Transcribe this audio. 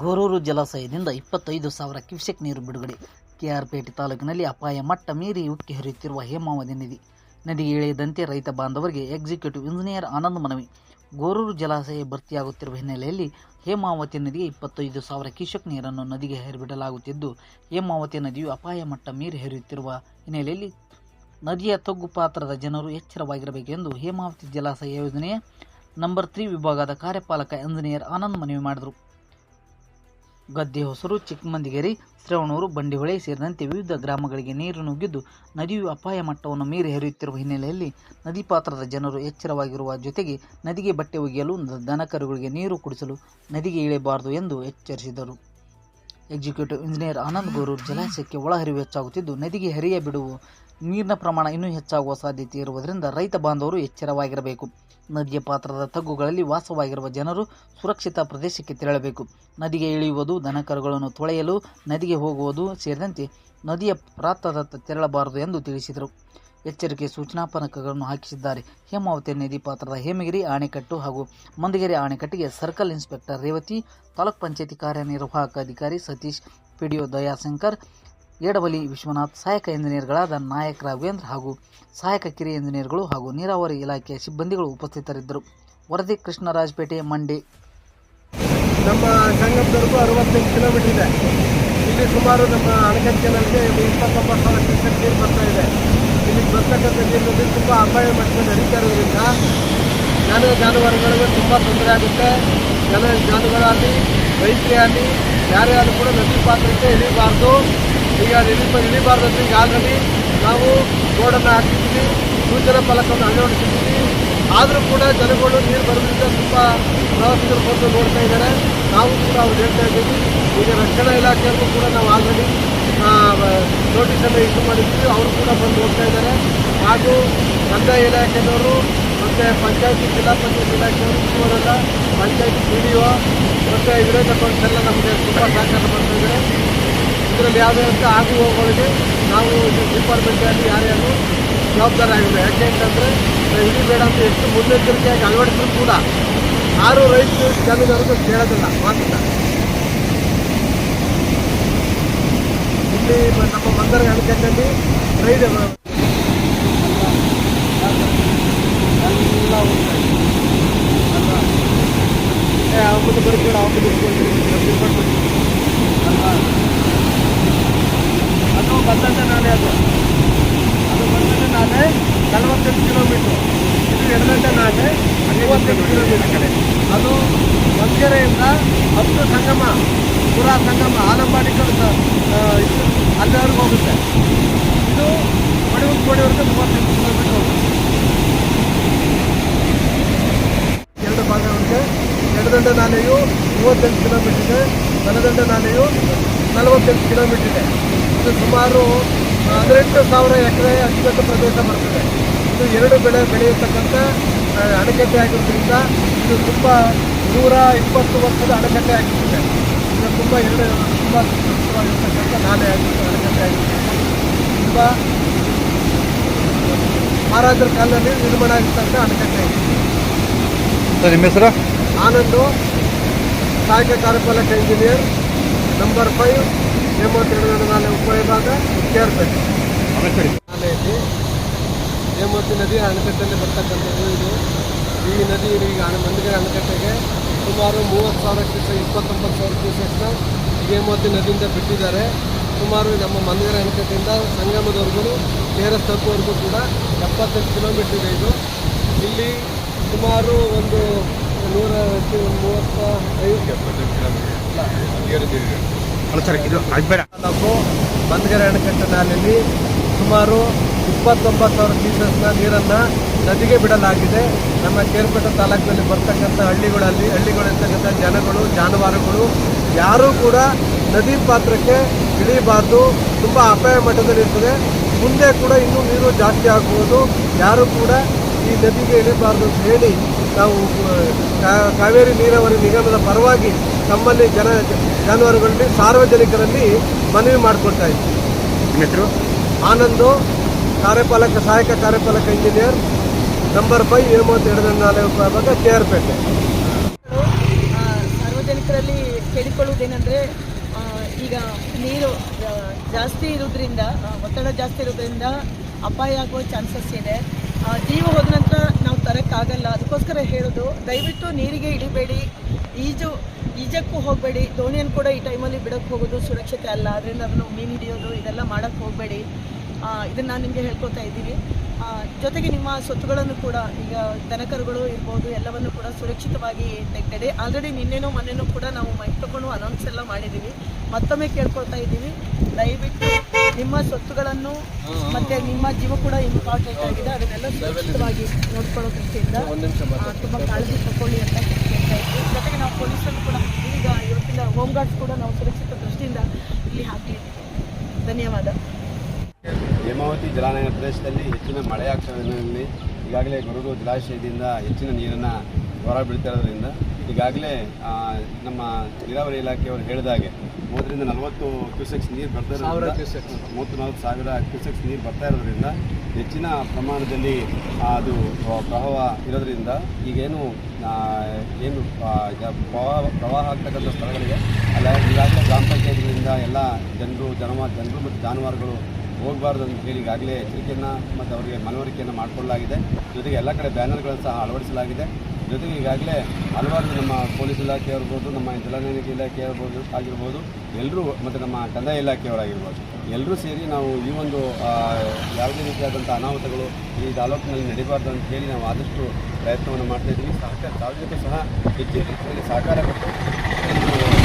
ಗೋರೂರು ಜಲಾಶಯದಿಂದ ಇಪ್ಪತ್ತೈದು ಸಾವಿರ ಕ್ಯೂಸೆಕ್ ನೀರು ಬಿಡುಗಡೆ. ಕೆಆರ್ಪೇಟೆ ತಾಲೂಕಿನಲ್ಲಿ ಅಪಾಯ ಮಟ್ಟ ಮೀರಿ ಉಕ್ಕಿ ಹರಿಯುತ್ತಿರುವ ಹೇಮಾವತಿ ನದಿ. ನದಿಗೆ ಇಳಿಯದಂತೆ ರೈತ ಬಾಂಧವರಿಗೆ ಎಕ್ಸಿಕ್ಯೂಟಿವ್ ಇಂಜಿನಿಯರ್ ಆನಂದ್ ಮನವಿ. ಗೋರೂರು ಜಲಾಶಯ ಭರ್ತಿಯಾಗುತ್ತಿರುವ ಹಿನ್ನೆಲೆಯಲ್ಲಿ ಹೇಮಾವತಿ ನದಿಗೆ ಇಪ್ಪತ್ತೈದು ಸಾವಿರ ಕ್ಯೂಸೆಕ್ ನೀರನ್ನು ನದಿಗೆ ಹರಿಬಿಡಲಾಗುತ್ತಿದ್ದು, ಹೇಮಾವತಿ ನದಿಯು ಅಪಾಯ ಮಟ್ಟ ಮೀರಿ ಹರಿಯುತ್ತಿರುವ ಹಿನ್ನೆಲೆಯಲ್ಲಿ ನದಿಯ ತಗ್ಗು ಪಾತ್ರದ ಜನರು ಎಚ್ಚರವಾಗಿರಬೇಕೆಂದು ಹೇಮಾವತಿ ಜಲಾಶಯ ಯೋಜನೆಯ ನಂಬರ್ ತ್ರೀ ವಿಭಾಗದ ಕಾರ್ಯಪಾಲಕ ಇಂಜಿನಿಯರ್ ಆನಂದ್ ಮನವಿ ಮಾಡಿದರು. ಗದ್ದೆ ಹೊಸರು, ಚಿಕ್ಕಮಂದಿಗೇರಿ, ಶ್ರವಣೂರು, ಬಂಡಿಹೊಳೆ ಸೇರಿದಂತೆ ವಿವಿಧ ಗ್ರಾಮಗಳಿಗೆ ನೀರು ನುಗ್ಗಿದ್ದು ನದಿಯು ಅಪಾಯ ಮಟ್ಟವನ್ನು ಮೀರಿ ಹರಿಯುತ್ತಿರುವ ಹಿನ್ನೆಲೆಯಲ್ಲಿ ನದಿ ಪಾತ್ರದ ಜನರು ಎಚ್ಚರವಾಗಿರುವ ಜೊತೆಗೆ ನದಿಗೆ ಬಟ್ಟೆ ಒಗೆಯಲು ದನಕರುಗಳಿಗೆ ನೀರು ಕುಡಿಸಲು ನದಿಗೆ ಇಳಿಯಬಾರದು ಎಂದು ಎಚ್ಚರಿಸಿದರು. ಎಕ್ಸಿಕ್ಯೂಟಿವ್ ಇಂಜಿನಿಯರ್ ಆನಂದ್ ಗೌರೂರು ಜಲಾಶಯಕ್ಕೆ ಒಳಹರಿವು ಹೆಚ್ಚಾಗುತ್ತಿದ್ದು, ನದಿಗೆ ಹರಿಯ ಬಿಡುವ ನೀರಿನ ಪ್ರಮಾಣ ಇನ್ನೂ ಹೆಚ್ಚಾಗುವ ಸಾಧ್ಯತೆ ಇರುವುದರಿಂದ ರೈತ ಬಾಂಧವರು ಎಚ್ಚರವಾಗಿರಬೇಕು. ನದಿಯ ಪಾತ್ರದ ತಗ್ಗುಗಳಲ್ಲಿ ವಾಸವಾಗಿರುವ ಜನರು ಸುರಕ್ಷಿತ ಪ್ರದೇಶಕ್ಕೆ ತೆರಳಬೇಕು. ನದಿಗೆ ಇಳಿಯುವುದು, ದನಕರುಗಳನ್ನು ತೊಳೆಯಲು, ನದಿಗೆ ಹೋಗುವುದು ಸೇರಿದಂತೆ ನದಿಯ ಪ್ರಾಂತದತ್ತ ತೆರಳಬಾರದು ಎಂದು ತಿಳಿಸಿದರು. ಎಚ್ಚರಿಕೆ ಸೂಚನಾ ಫಲಕಗಳನ್ನು ಹಾಕಿಸಿದ್ದಾರೆ. ಹೇಮಾವತಿ ನದಿ ಪಾತ್ರದ ಹೇಮಗಿರಿ ಅಣೆಕಟ್ಟು ಹಾಗೂ ಮಂದಗೆರೆ ಅಣೆಕಟ್ಟಿಗೆ ಸರ್ಕಲ್ ಇನ್ಸ್ಪೆಕ್ಟರ್ ರೇವತಿ, ತಾಲೂಕ್ ಪಂಚಾಯತಿ ಕಾರ್ಯನಿರ್ವಾಹಕ ಅಧಿಕಾರಿ ಸತೀಶ್, ಪಿಡಿಒ ದಯಾಶಂಕರ್ ಏಡವಲಿ ವಿಶ್ವನಾಥ್, ಸಹಾಯಕ ಇಂಜಿನಿಯರ್ಗಳಾದ ನಾಯಕ್ ರಾಘವೇಂದ್ರ ಹಾಗೂ ಸಹಾಯಕ ಕಿರಿಯ ಇಂಜಿನಿಯರ್ಗಳು ಹಾಗೂ ನೀರಾವರಿ ಇಲಾಖೆಯ ಸಿಬ್ಬಂದಿಗಳು ಉಪಸ್ಥಿತರಿದ್ದರು. ವರದಿ, ಕೃಷ್ಣರಾಜಪೇಟೆ ಮಂಡಿ ನಮ್ಮ ಸಂಗಮದವರೆಗೂ ಅರವತ್ತೈದು ಕಿಲೋಮೀಟರ್ ಇದೆ. ಇಲ್ಲಿ ಸುಮಾರು ನಮ್ಮ ಅಣೆಕಟ್ಟು ಕೆನಲ್ಗೆ ಇಪ್ಪತ್ತೊಂಬತ್ತು ಸಾವಿರ ಕ್ಯೂಸೆಕ್ ನೀರು ಬರ್ತಾ ಇದೆ. ಇಲ್ಲಿ ಬರ್ತಕ್ಕಂಥ ನೀರಿನಲ್ಲಿ ತುಂಬ ಅಪಾಯ ಮಟ್ಟದಲ್ಲಿ ಹರಿತಾ ಇರೋದ್ರಿಂದ ಜನ ಜಾನುವಾರುಗಳಿಗೆ ತುಂಬ ತೊಂದರೆ ಆಗುತ್ತೆ. ಜನ ಜಾನುವಾರಾಗಲಿ, ರೈತರೇ ಆಗಲಿ, ಯಾರೇ ಆದರೂ ಕೂಡ ನದಿ ಪಾತ್ರಕ್ಕೆ ಇಳಿಬಾರ್ದು. ಈಗ ಇಳಿ ಇಳಿಬಾರ್ದು ಈಗ ಆಲ್ರೆಡಿ ನಾವು ಬೋರ್ಡನ್ನು ಹಾಕಿದ್ದೀವಿ. ಸೂಚನಾ ಫಲಕವನ್ನು ಅಳವಡಿಸಿದ್ದೀವಿ. ಆದರೂ ಕೂಡ ಜನಗಳು ನೀರು ಬರೋದ್ರಿಂದ ತುಂಬ ಪ್ರವಾಸಿಗರು ಬಂದು ನೋಡ್ತಾ ಇದ್ದಾರೆ. ನಾವು ಕೂಡ ಅವ್ರು ಹೇಳ್ತಾ ಇದ್ದೀವಿ. ಈಗ ರಕ್ಷಣಾ ಇಲಾಖೆಯಲ್ಲೂ ಕೂಡ ನಾವು ಆಲ್ರೆಡಿ ನೋಟಿಸನ್ನು ಇಶ್ಯೂ ಮಾಡಿದ್ದೀವಿ. ಅವರು ಕೂಡ ಬಂದು ನೋಡ್ತಾ ಇದ್ದಾರೆ. ಹಾಗೂ ಕಂದಾಯ ಇಲಾಖೆಯವರು ಮತ್ತು ಪಂಚಾಯತಿ ಜಿಲ್ಲಾ ಪಂಚಾಯತ್ ಇಲಾಖೆಯವರು ಇವರೆಲ್ಲ ಪಂಚಾಯತಿ ಪಿ ಡಿ ಒ ಮತ್ತು ವಿರೋಧ ಪಕ್ಷೆಲ್ಲ ನಮಗೆ ತುಂಬ ಸಹಕಾರ ಮಾಡ್ತಾ ಇದ್ದಾರೆ. ಇದರಲ್ಲಿ ಯಾವುದೇ ಆಗು ಹೋಗೋಗಳಿಗೆ ನಾವು ಡಿಪಾರ್ಟ್ಮೆಂಟಲ್ಲಿ ಯಾರ್ಯಾರು ಜವಾಬ್ದಾರಿ ಆಗಿದೆ ಯಾಕೆ ಅಂತಂದರೆ ಬೇಡ ಅಂತ ಎಷ್ಟು ಮುನ್ನೆಚ್ಚರಿಕೆಯಾಗಿ ಅಳವಡಿಸಿದ್ರು ಕೂಡ ಯಾರು ರೈತರು ಜಮೀನವ್ರಿಗೆ ಕೇಳೋದಿಲ್ಲ ಮಾತ್ರ ಇಲ್ಲಿ ನಮ್ಮ ಮಂದರ ಅಣೆಕಟ್ಟಲ್ಲಿ ರೈಡ್ ಎಲ್ಲ ಮುಂದೆ ಇಟ್ಕೊಂಡು ನಮ್ಮ ಡಿಪಾರ್ಟ್ಮೆಂಟ್ ಬಂದಂಥ ನಾಲೆ ಅದು. ಅದು ಬಂದಂಥ ನಾಲೆ ನಲವತ್ತೆಂಟು ಕಿಲೋಮೀಟ್ರು ಇದು ಎರಡನೇ ನಾಲೆ ಮೂವತ್ತೆಂಟು ಕಿಲೋಮೀಟರ್ ಕಡೆ ಅದು ಮಂಗೆರೆಯಿಂದ ಹತ್ತು ಸಂಗಮ, ಪುರಾ ಸಂಗಮ, ಆಲಂಬಾಡಿ ಕಡೆ ಇದು ಅಲ್ಲಿವರೆಗೂ ಹೋಗುತ್ತೆ. ಇದು ಮಡಿವು ಕೋಡಿವರೆಗೂ ಮೂವತ್ತೆಂಟು ಕಿಲೋಮೀಟರ್ ಹೋಗುತ್ತೆ. ಎರಡು ಭಾಗಗಳಿಗೆ ಎಡದಂಡ ನಾಲೆಯು ಮೂವತ್ತೆಂಟು ಕಿಲೋಮೀಟರ್ ಇದೆ ಬಲದಂಡ ನಾಲೆಯು ನಲವತ್ತೆಂಟು ಕಿಲೋಮೀಟರ್ ಇದೆ. ಇದು ಸುಮಾರು ಹದಿನೆಂಟು ಸಾವಿರ ಎಕರೆ ಅಚ್ಚುಕಟ್ಟು ಪ್ರದೇಶ ಬರ್ತದೆ. ಇದು ಎರಡು ಬೆಳೆ ಬೆಳೆಯತಕ್ಕಂಥ ಅಣೆಕಟ್ಟೆ ಆಗಿರೋದ್ರಿಂದ ಇದು ತುಂಬ ನೂರ ಇಪ್ಪತ್ತು ವರ್ಷದ ಅಣೆಕಟ್ಟೆ ಆಗಿರ್ತದೆ. ಇದು ತುಂಬ ಎರಡು ತುಂಬ ಸುಂದರವಾಗಿರ್ತಕ್ಕಂಥ ನಾಲೆ ಆಗಿರ್ತದೆ ಅಣೆಕಟ್ಟೆ ಆಗಿರ್ತದೆ. ತುಂಬ ಮಹಾರಾಜರ ಕಾಲದಲ್ಲಿ ನಿರ್ಮಾಣ ಆಗಿರ್ತಕ್ಕಂಥ ಅಣೆಕಟ್ಟೆ ಆಗಿರ್ತದೆ ಸರ್ ನಿಮ್ಮ ಹೆಸರು? ಆನಂದು ಸಹಾಯಕ ಕಾರ್ಯಪಾಲಕ ಇಂಜಿನಿಯರ್ ನಂಬರ್ ಫೈವ್ ಹೇಮಾವತಿ ಉಪವಿಭಾಗ ಕೇರ್ಪೇಟೆ ನಾಲೆಯಲ್ಲಿ ಹೇಮಾವತಿ ನದಿ ಅಣೆಕಟ್ಟಲ್ಲಿ ಬರ್ತಕ್ಕಂಥದ್ದು ಇದು. ಈ ನದಿ ಈಗ ಮಂದಿಗೆ ಅಣೆಕಟ್ಟೆಗೆ ಸುಮಾರು ಮೂವತ್ತು ಸಾವಿರ ಇಪ್ಪತ್ತೊಂಬತ್ತು ಸಾವಿರ ಕ್ಯೂಸೆಕ್ನ ಹೇಮಾವತಿ ನದಿಯಿಂದ ಬಿಟ್ಟಿದ್ದಾರೆ. ಸುಮಾರು ನಮ್ಮ ಮಂದಿರ ಅಣೆಕಟ್ಟೆಯಿಂದ ಸಂಗಮದವರೆಗೂ ಕೆ ಆರ್ ತಪ್ಪುವರೆಗೂ ಕೂಡ ಎಪ್ಪತ್ತೆಂಟು ಕಿಲೋಮೀಟರ್ ಇದೆ ಇದು. ಇಲ್ಲಿ ಸುಮಾರು ಒಂದು ನೂರ ಮೂವತ್ತ ಐದು ಸರ್ ಇದು ಅಜ್ಬೇಡ ತಾಲೂಕು ಬಂದಗೆರೆ ಅಣೆಕಟ್ಟೆ ನಾಲೆಯಲ್ಲಿ ಸುಮಾರು ಇಪ್ಪತ್ತೊಂಬತ್ತು ಸಾವಿರ ಕ್ಯೂಸೆಸ್ನ ನೀರನ್ನು ನದಿಗೆ ಬಿಡಲಾಗಿದೆ. ನಮ್ಮ ಕೇರ್ಪೇಟೆ ತಾಲೂಕಿನಲ್ಲಿ ಬರ್ತಕ್ಕಂಥ ಹಳ್ಳಿಗಳಲ್ಲಿ ಹಳ್ಳಿಗಳಿರ್ತಕ್ಕಂಥ ಜನಗಳು, ಜಾನುವಾರುಗಳು ಯಾರೂ ಕೂಡ ನದಿ ಪಾತ್ರಕ್ಕೆ ಇಳಿಬಾರ್ದು. ತುಂಬ ಅಪಾಯ ಮಟ್ಟದಲ್ಲಿರ್ತದೆ ಮುಂದೆ ಕೂಡ ಇನ್ನೂ ನೀರು ಜಾಸ್ತಿ ಆಗ್ಬೋದು. ಯಾರೂ ಕೂಡ ಈ ನದಿಗೆ ಇಳಿಬಾರ್ದು ಅಂತ ಹೇಳಿ ನಾವು ಕಾವೇರಿ ನೀರಾವರಿ ನಿಗಮದ ಪರವಾಗಿ ತಮ್ಮಲ್ಲಿ ಜನ ಜಾನುವಾರುಗಳಲ್ಲಿ ಸಾರ್ವಜನಿಕರಲ್ಲಿ ಮನವಿ ಮಾಡಿಕೊಳ್ತಾ ಇದ್ದೀವಿ ಹೆಸರು ಆನಂದು ಕಾರ್ಯಪಾಲಕ ಸಹಾಯಕ ಕಾರ್ಯಪಾಲಕ ಇಂಜಿನಿಯರ್ ನಂಬರ್ ಫೈವ್ ಹೇಮಂತ್ ಎರಡು ನಾಲೆ ವಿಭಾಗ ಕೆ ಆರ್ ಪೇಟೆ ಸಾರ್ವಜನಿಕರಲ್ಲಿ ಕೇಳಿಕೊಳ್ಳುವುದೇನೆಂದರೆ ಈಗ ನೀರು ಜಾಸ್ತಿ ಇರೋದ್ರಿಂದ ಒತ್ತಡ ಜಾಸ್ತಿ ಇರೋದ್ರಿಂದ ಅಪಾಯ ಆಗುವ ಚಾನ್ಸಸ್ ಇದೆ. ಆ, ಜೀವ ಹೋದ ನಂತರ ನಾವು ತರೋಕ್ಕಾಗಲ್ಲ. ಅದಕ್ಕೋಸ್ಕರ ಹೇಳೋದು ದಯವಿಟ್ಟು ನೀರಿಗೆ ಇಳಿಬೇಡಿ. ಈಜು ಈಜಕ್ಕೂ ಹೋಗಬೇಡಿ. ದೋಣಿಯನ್ನು ಕೂಡ ಈ ಟೈಮಲ್ಲಿ ಬಿಡಕ್ಕೆ ಹೋಗೋದು ಸುರಕ್ಷತೆ ಅಲ್ಲ. ಅದರಿಂದ ಅದನ್ನು ಮೀನು ಹಿಡಿಯೋದು ಇದೆಲ್ಲ ಮಾಡೋಕ್ಕೆ ಹೋಗಬೇಡಿ. ಇದನ್ನು ನಾನು ನಿಮಗೆ ಹೇಳ್ಕೊತಾ ಇದ್ದೀನಿ. ಆ, ಜೊತೆಗೆ ನಿಮ್ಮ ಸ್ವತ್ತುಗಳನ್ನು ಕೂಡ ಈಗ ದನಕರುಗಳು ಇರ್ಬೋದು, ಎಲ್ಲವನ್ನು ಕೂಡ ಸುರಕ್ಷಿತವಾಗಿ ತೆಗ್ದಿದೆ. ಆಲ್ರೆಡಿ ನಿನ್ನೆನೋ ಮೊನ್ನೆನೂ ಕೂಡ ನಾವು ಮೈಕ್ ತಗೊಂಡು ಅನೌನ್ಸ್ ಎಲ್ಲ ಮಾಡಿದ್ದೀವಿ ಮತ್ತೊಮ್ಮೆ ಕೇಳ್ಕೊಳ್ತಾ ಇದ್ದೀವಿ. ದಯವಿಟ್ಟು ನಿಮ್ಮ ಸ್ವತ್ತುಗಳನ್ನು ಮತ್ತೆ ನಿಮ್ಮ ಜೀವ ಕೂಡ ಇಂಪಾರ್ಟೆಂಟ್ ಆಗಿದೆ. ಅದನ್ನೆಲ್ಲ ಸುರಕ್ಷಿತವಾಗಿ ನೋಡ್ಕೊಳ್ಳೋ ದೃಷ್ಟಿಯಿಂದ ತುಂಬ ಕಾಳಜಿ ತಗೊಳ್ಳಿ ಅಂತ ಕೇಳ್ತಾ ಇದ್ದೀವಿ ಜೊತೆಗೆ ನಾವು ಪೊಲೀಸರು ಕೂಡ ಈಗ ಇವತ್ತಿನ ಹೋಮ್ ಗಾರ್ಡ್ಸ್ ಕೂಡ ನಾವು ಸುರಕ್ಷಿತ ದೃಷ್ಟಿಯಿಂದ ಇಲ್ಲಿ ಹಾಕಿ. ಧನ್ಯವಾದ. ಹೇಮಾವತಿ ಜಲಾನಯನ ಪ್ರದೇಶದಲ್ಲಿ ಹೆಚ್ಚಿನ ಮಳೆಯಾಗ್ತದಲ್ಲಿ ಈಗಾಗಲೇ ಗುರುಗು ಜಲಾಶಯದಿಂದ ಹೆಚ್ಚಿನ ನೀರನ್ನು ಹೊರ ಬೀಳ್ತಾ ಇರೋದ್ರಿಂದ ಈಗಾಗಲೇ ನಮ್ಮ ನೀರಾವರಿ ಇಲಾಖೆಯವರು ಹೇಳಿದಾಗೆ ಮೂವತ್ತರಿಂದ ನಲವತ್ತು ಕ್ಯೂಸೆಕ್ಸ್ ನೀರು ಬರ್ತಾ ಇರೋದ್ರಿಂದ ಮೂವತ್ತು ನಲವತ್ತು ಸಾವಿರ ಕ್ಯೂಸೆಕ್ಸ್ ನೀರು ಬರ್ತಾ ಇರೋದ್ರಿಂದ ಹೆಚ್ಚಿನ ಪ್ರಮಾಣದಲ್ಲಿ ಅದು ಪ್ರವಾಹ ಇರೋದ್ರಿಂದ ಈಗೇನು ಏನು ಪ್ರವಾಹ ಪ್ರವಾಹ ಆಗ್ತಕ್ಕಂಥ ಸ್ಥಳಗಳಿಗೆ ಅಲ್ಲ ಈಗಾಗಲೇ ಗ್ರಾಮ ಪಂಚಾಯತ್ಗಳಿಂದ ಎಲ್ಲ ಜನರು ಜನವ ಜನರು ಮತ್ತು ಜಾನುವಾರುಗಳು ಹೋಗಬಾರ್ದು ಅಂತ ಹೇಳಿ ಈಗಾಗಲೇ ಎಚ್ಚರಿಕೆಯನ್ನು ಮತ್ತು ಅವರಿಗೆ ಮನವರಿಕೆಯನ್ನು ಮಾಡಿಕೊಳ್ಳಲಾಗಿದೆ. ಜೊತೆಗೆ ಎಲ್ಲ ಕಡೆ ಬ್ಯಾನರ್ಗಳನ್ನು ಸಹ ಅಳವಡಿಸಲಾಗಿದೆ. ಜೊತೆಗೆ ಈಗಾಗಲೇ ಹಲವಾರು ನಮ್ಮ ಪೊಲೀಸ್ ಇಲಾಖೆ ಇರ್ಬೋದು ನಮ್ಮ ಜಲಾನಯನಿಕೆ ಇಲಾಖೆ ಇರ್ಬೋದು ಆಗಿರ್ಬೋದು ಎಲ್ಲರೂ ಮತ್ತು ನಮ್ಮ ಕಂದಾಯ ಇಲಾಖೆಯವರಾಗಿರ್ಬೋದು ಎಲ್ಲರೂ ಸೇರಿ ನಾವು ಈ ಒಂದು ಯಾವುದೇ ರೀತಿಯಾದಂಥ ಅನಾಹುತಗಳು ಈ ತಾಲೂಕಿನಲ್ಲಿ ನಡೀಬಾರ್ದು ಅಂತ ಹೇಳಿ ನಾವು ಆದಷ್ಟು ಪ್ರಯತ್ನವನ್ನು ಮಾಡ್ತಾ ಇದ್ದೀವಿ. ಸಹಕಾರ, ಸಾರ್ವಜನಿಕರು ಸಹ ಹೆಚ್ಚಿನ ರೀತಿಯಲ್ಲಿ ಸಹಕಾರ ಕೊಟ್ಟು